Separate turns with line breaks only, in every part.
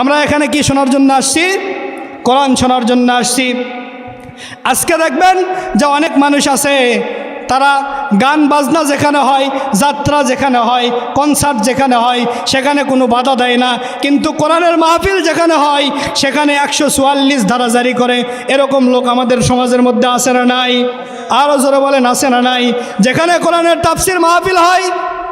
আমরা এখানে কি শোনার জন্য আসছি? কোরআন শোনার জন্য আসছি। আজকে দেখবেন যে অনেক মানুষ আছে, তারা গান, বাজনা যেখানে হয়, যাত্রা যেখানে হয় কনসার্ট যেখানে হয়, সেখানে কোনো বাধা দেয় না। কিন্তু কোরআনের মাহফিল যেখানে হয়, সেখানে একশো চুয়াল্লিশ ধারা জারি করে। এরকম লোক আমাদের সমাজের মধ্যে আসে না নাই? আরও জোরে বলেন আসে না নাই? যেখানে কোরআনের তাফসির মাহফিল হয়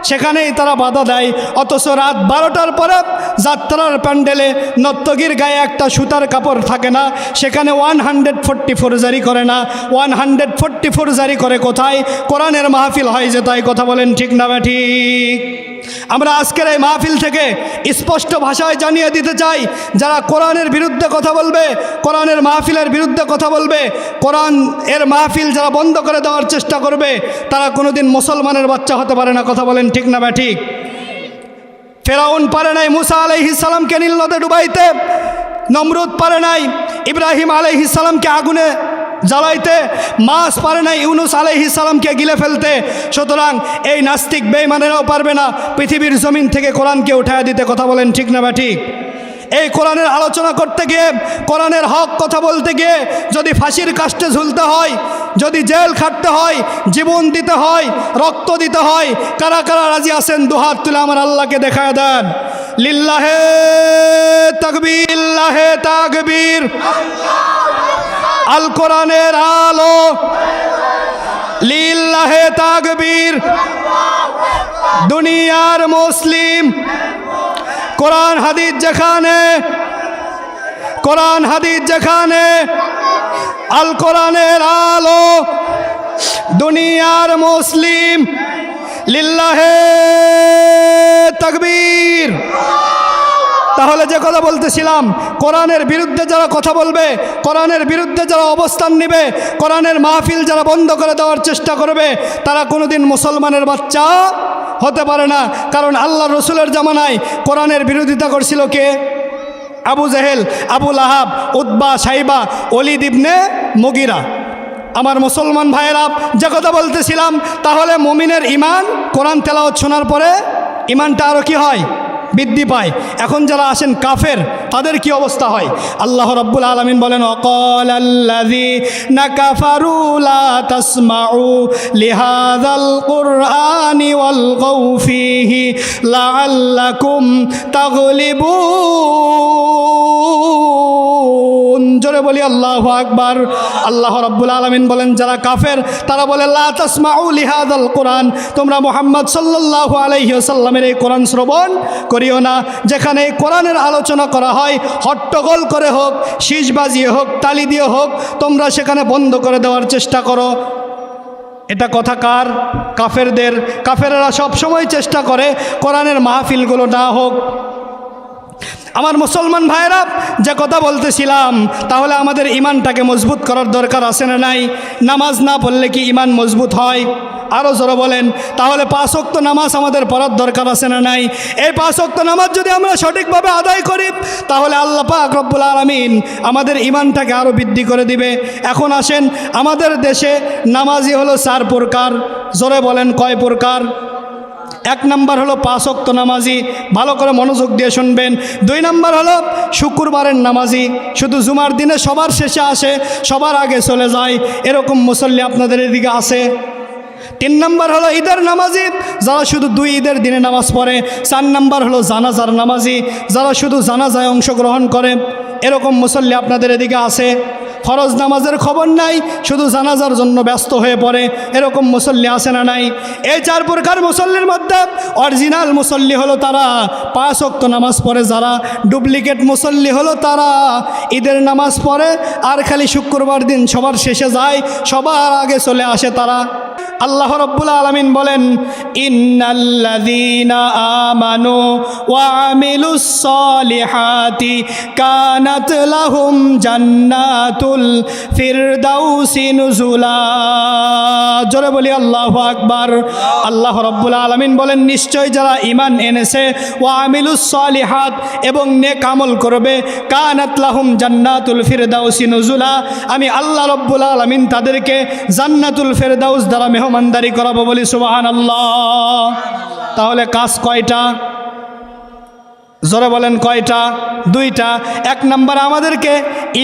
সেখানেই তারা বাধা দেয়। অথচ রাত বারোটার পরে যাত্রার প্যান্ডেলে নর্তকীর গায়ে একটা সুতার কাপড় থাকে না। সেখানে ওয়ান হান্ড্রেড ফোরটি ফোর জারি করে না। ওয়ান হান্ড্রেড ফোরটি ফোর জারি করে কোথায়? কোরআনের মাহফিল হয় যে তাই কথা বলেন ঠিক না বা ঠিক? আমরা আজকের এই মাহফিল থেকে স্পষ্ট ভাষায় জানিয়ে দিতে চাই, যারা কোরআনের বিরুদ্ধে কথা বলবে, কোরআনের মাহফিলের বিরুদ্ধে কথা বলবে, কোরআন এর মাহফিল যারা বন্ধ করে দেওয়ার চেষ্টা করবে, তারা কোনোদিন মুসলমানের বাচ্চা হতে পারে না। কথা বলেন ঠিক না বা ঠিক? ফেরাউন পারে নাই, মুসা আলাইহিসালামকে নীল নদে ডুবাইতে, নমরুদ পারে নাই, ইব্রাহিম আলাইহিসালামকে আগুনে জ্বালাইতে, মাছ পারে নাই ইউনুস আলাইহিসালামকে গিলে ফেলতে। সুতরাং এই নাস্তিক বেইমানেরাও পারবে না, পৃথিবীর জমিন থেকে কোরআনকে উঠায় দিতে। কথা বলেন ঠিক না বা ঠিক? এই কোরআনের আলোচনা করতে গিয়ে, কোরআনের হক কথা বলতে গিয়ে, যদি ফাঁসির কাষ্টে ঝুলতে হয়, যদি জেল খাটতে হয়, জীবন দিতে হয়, রক্ত দিতে হয়, কারা কারা রাজি আছেন দুহাত তুলে আমার আল্লাহকে দেখায় দেন। লিল্লাহে তাকবীর তাকবীর। আল কোরআনের আলো। লিল্লাহে তাকবীর। দুনিয়ার মুসলিম। কোরআন হাদিস যেখানে, কোরআন হাদিস যেখানে, আল কোরআনের আলো। দুনিয়ার মুসলিম। লিল্লাহে তাকবীর। তাহলে যে কথা বলতেছিলাম, কোরআনের বিরুদ্ধে যারা কথা বলবে, কোরআনের বিরুদ্ধে যারা অবস্থান নেবে, কোরআনের মাহফিল যারা বন্ধ করে দেওয়ার চেষ্টা করবে, তারা কোনোদিন মুসলমানের বাচ্চা হতে পারে না। কারণ আল্লাহ রসুলের জামানায় কোরআনের বিরোধিতা করছিল কে? আবু জাহেল, আবু লাহাব উদ্বা সাইবা অলিদ ইবনে মগিরা। আমার মুসলমান ভাইয়েরা, যে কথা বলতেছিলাম, তাহলে মুমিনের ইমান কোরআন তেলাওয়াত শোনার পরে ইমানটা আরও কি হয়? বৃদ্ধি পায়। এখন যারা আসেন কাফের, তাদের কি অবস্থা হয়? আল্লাহ রব্বুল আলমিন বলেন অকল লিহাযাল কুরআনি ওয়াল জোরে বলি, আল্লাহু আকবার। আল্লাহ রাব্বুল আলামিন বলেন, যারা কাফের, তারা বলে, লা তাসমাউ লিহাযাল কুরআন। তোমরা মোহাম্মদ সাল্লাল্লাহু আলাইহি ওয়াসাল্লামের এই কোরআন শ্রবণ করিও না। যেখানে এই কোরআনের আলোচনা করা হয়, হট্টগোল করে হোক শীষ বাজিয়ে হোক, তালি দিয়ে হোক, তোমরা সেখানে বন্ধ করে দেওয়ার চেষ্টা করো। এটা কথা কার? কাফেরদের। কাফেরেরা সবসময় চেষ্টা করে, কোরআনের মাহফিলগুলো না হোক। আমার মুসলমান ভাইয়েরা, যে কথা বলতেছিলাম, তাহলে আমাদের ইমানটাকে মজবুত করার দরকার আছে না নাই? নামাজ না পড়লে কি ইমান মজবুত হয়? আরও জোরে বলেন, তাহলে পাঁচ অক্ত নামাজ আমাদের পড়ার দরকার আছে না নাই? এই পাঁচ অক্ত নামাজ যদি আমরা সঠিকভাবে আদায় করি, তাহলে আল্লাহ পাক রব্বুল আলমিন আমাদের ইমানটাকে আরও বৃদ্ধি করে দিবে। এখন আসেন, আমাদের দেশে নামাজই হলো চার প্রকার। জোরে বলেন, কয় প্রকার? এক নাম্বার হলো পাঁচ অক্ত নামাজি, ভালো করে মনোযোগ দিয়ে শুনবেন। দুই নাম্বার হলো শুক্রবারের নামাজি, শুধু জুমার দিনে সবার শেষে আসে, সবার আগে চলে যায়, এরকম মুসল্লি আপনাদের এদিকে আছে। তিন নম্বর হলো ঈদের নামাজি, যারা শুধু দুই ঈদের দিনে নামাজ পড়ে। চার নম্বর হলো জানাজার নামাজি, যারা শুধু জানাজায় অংশগ্রহণ করে, এরকম মুসল্লি আপনাদের এদিকে আছে। ফরজ নামাজের খবর নাই, শুধু জানাজার জন্য ব্যস্ত হয়ে পড়ে। এরকম মুসল্লি আসে না নাই? এই চার প্রকার মুসল্লির মধ্যে অরিজিনাল মুসল্লি হলো তারা। পাঁচ অক্ত নামাজ পড়ে যারা, ডুপ্লিকেট মুসল্লি হলো তারা। ঈদের নামাজ পড়ে আর খালি শুক্রবার দিন সবার শেষে যায়, সবার আগে চলে আসে তারা। আল্লাহ রব্বুল আলমিন বলেন, ইন্নাল্লাযীনা আমানু ওয়া আমিলুস সালিহাতি কানাত লাহুম জান্নাতুল ফিরদাউসি নুজুলা। জোরে বলি, আল্লাহু আকবার। আল্লাহ রব্বুল আলমিন বলেন, নিশ্চয় যারা ইমান এনেছে, ওয়া আমিলুস সালিহাত এবং নেক আমল করবে, কানাত লাহুম জান্নাতুল ফিরদাউসি নুজুলা। আমি আল্লাহ রব্বুল আলমিন তাদেরকে জান্নাতুল ফেরদাউস দ্বারা মেহমানদারি করাবো বলি সুবাহান আল্লাহ তাহলে কাজ কয়টা? জোরে বলেন কয়টা? দুইটা। এক নাম্বার আমাদেরকে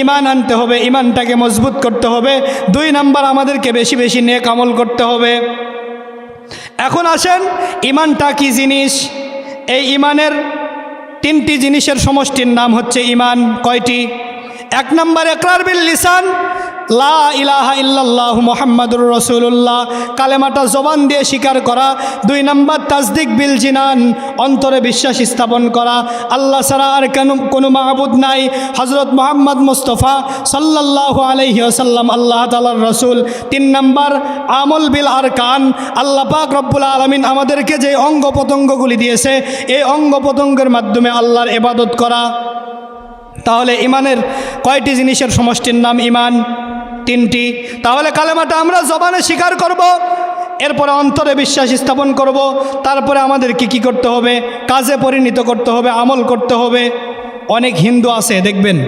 ইমান আনতে হবে ইমানটাকে মজবুত করতে হবে। দুই নাম্বার আমাদেরকে বেশি বেশি নেক আমল করতে হবে। এখন আসেন ইমানটা কি জিনিস? এই ইমানের তিনটি জিনিসের সমষ্টির নাম হচ্ছে ইমান কয়টি? এক নম্বর একরার বিল লিসান লা ইলাহা ইল্লাল্লাহ মোহাম্মদুর রসুল্লাহ কালেমাটা জবান দিয়ে স্বীকার করা। দুই নম্বর তাজদিক বিল জিনান। অন্তরে বিশ্বাস স্থাপন করা। আল্লাহ ছাড়া আর কেন কোনো মাহবুদ নাই। হজরত মোহাম্মদ মুস্তফা সাল্লাহ আলহি আসাল্লাম আল্লাহ তালার রসুল। তিন নম্বর, আমল বিল আর কান আল্লাহ পাক রব্বুল আলমিন আমাদেরকে যে অঙ্গ প্রত্যঙ্গগুলি দিয়েছে, এই অঙ্গ প্রত্যঙ্গের মাধ্যমে আল্লাহর এবাদত করা। তাহলে ইমানের কয়টি জিনিসের সমষ্টির নাম ইমান? তিনটি। তাহলে কালেমাটা আমরা জবানে স্বীকার করব, এরপরে অন্তরে বিশ্বাস স্থাপন করব, তারপরে আমাদেরকে কি করতে হবে? কাজে পরিণত করতে হবে, আমল করতে হবে। অনেক হিন্দু আছে, দেখবেন।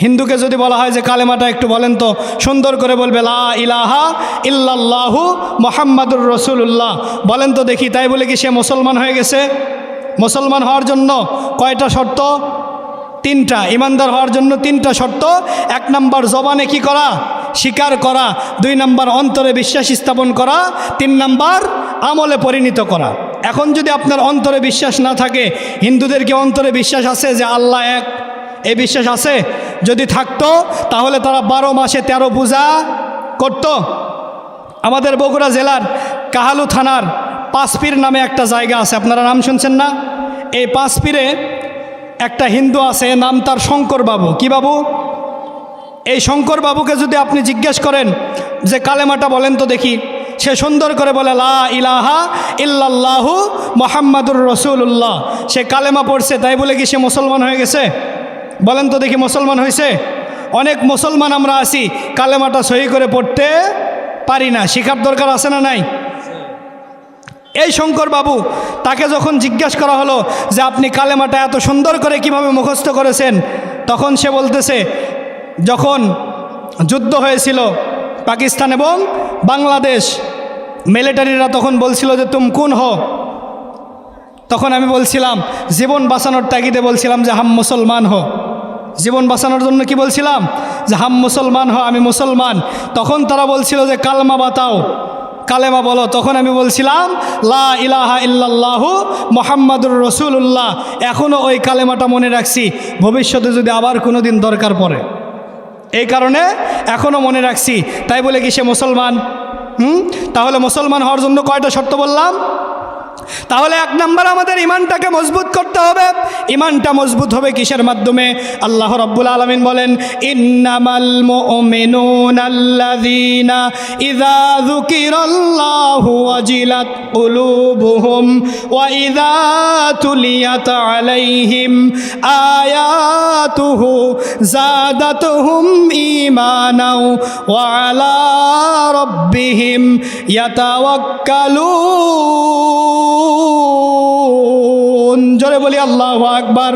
হিন্দুকে যদি বলা হয় যে কালেমাটা একটু বলেন তো, সুন্দর করে বলবে, লা ইলাহা ইল্লাল্লাহু মোহাম্মদুর রসুল্লাহ বলেন তো দেখি, তাই বলে কি সে মুসলমান হয়ে গেছে? মুসলমান হওয়ার জন্য কয়টা শর্ত? তিনটা, ইমানদার হওয়ার জন্য তিনটা শর্ত। এক নাম্বার, জবানে কি করা? স্বীকার করা। দুই নাম্বার, অন্তরে বিশ্বাস স্থাপন করা। তিন নাম্বার, আমলে পরিণত করা। এখন যদি আপনার অন্তরে বিশ্বাস না থাকে, হিন্দুদের কি অন্তরে বিশ্বাস আছে যে আল্লাহ এক? এই বিশ্বাস আছে? যদি থাকতো, তাহলে তারা বারো মাসে তেরো পূজা করত। আমাদের বগুড়া জেলার কাহালু থানার পাঁচপীর নামে একটা জায়গা আছে। আপনারা নাম শুনছেন না? এই পাঁচপীরে একটা হিন্দু আছে, নাম তার শঙ্কর বাবু কি বাবু? এই শঙ্কর বাবুকে যদি আপনি জিজ্ঞেস করেন যে কালেমাটা বলেন তো দেখি। সে সুন্দর করে বলে, লা ইলাহা ইল্লাল্লাহু মোহাম্মদুর রসুল্লাহ সে কালেমা পড়ছে, তাই বলে কি সে মুসলমান হয়ে গেছে? বলেন তো দেখি মুসলমান হয়েছে? অনেক মুসলমান আমরা আছি, কালেমাটা সহি করে পড়তে পারি না। শিখার দরকার আছে না নাই? এই শঙ্কর বাবু, তাকে যখন জিজ্ঞাসা করা হলো যে আপনি কালেমাটা এত সুন্দর করে কীভাবে মুখস্থ করেছেন, তখন সে বলতেছে, যখন যুদ্ধ হয়েছিল পাকিস্তান এবং বাংলাদেশ, মিলিটারিরা তখন বলছিল যে, তুম কোন হো? তখন আমি বলছিলাম, জীবন বাঁচানোর তাগিদে বলছিলাম যে, হাম মুসলমান হো। জীবন বাঁচানোর জন্য কি বলছিলাম? যে, হাম মুসলমান হো, আমি মুসলমান। তখন তারা বলছিল যে, কালমা বাতাও। কালেমা বলো, তখন আমি বলছিলাম, লা ইলাহা ইল্লাল্লাহু মোহাম্মদুর রসুল্লাহ এখনও ওই কালেমাটা মনে রাখছি, ভবিষ্যতে যদি আবার কোনো দিন দরকার পড়ে। এই কারণে এখনও মনে রাখছি, তাই বলে কি সে মুসলমান? হুম? তাহলে মুসলমান হওয়ার জন্য কয়টা শর্ত বললাম? তাহলে এক নম্বর আমাদের ইমানটাকে মজবুত করতে হবে। ইমানটা মজবুত হবে কিসের মাধ্যমে? আল্লাহ রব্বুল আলমিন বলেন, ইন্নামাল মুমিনুন আল্লাযীনা ইযা যুকিরাল্লাহু ওয়া জোরে বলি, আল্লাহ আকবার।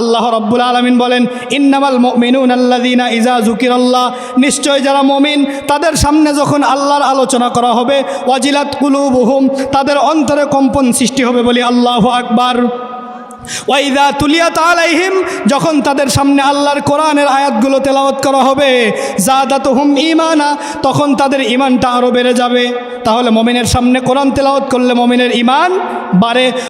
আল্লাহ রব্বুল আলমিন বলেন, ইন্নামাল মিনুন আল্লাদিনা ইজা জুকির আল্লাহ নিশ্চয় যারা মমিন, তাদের সামনে যখন আল্লাহর আলোচনা করা হবে, ওয়াজিলাত কুলুবুহুম, তাদের অন্তরে কম্পন সৃষ্টি হবে বলি, আল্লাহ আকবার। ওয়াইদা তুলিয়া তালাইহিম যখন তাদের সামনে আল্লাহর কোরআনের আয়াতগুলো তেলাওয়াত করা হবে জাদাত হুম ইমানা তখন তাদের ইমানটা আরও বেড়ে যাবে। তাহলে মমিনের সামনে কোরআন তেলাওয়াত করলে মমিনের ইমান বাড়ে।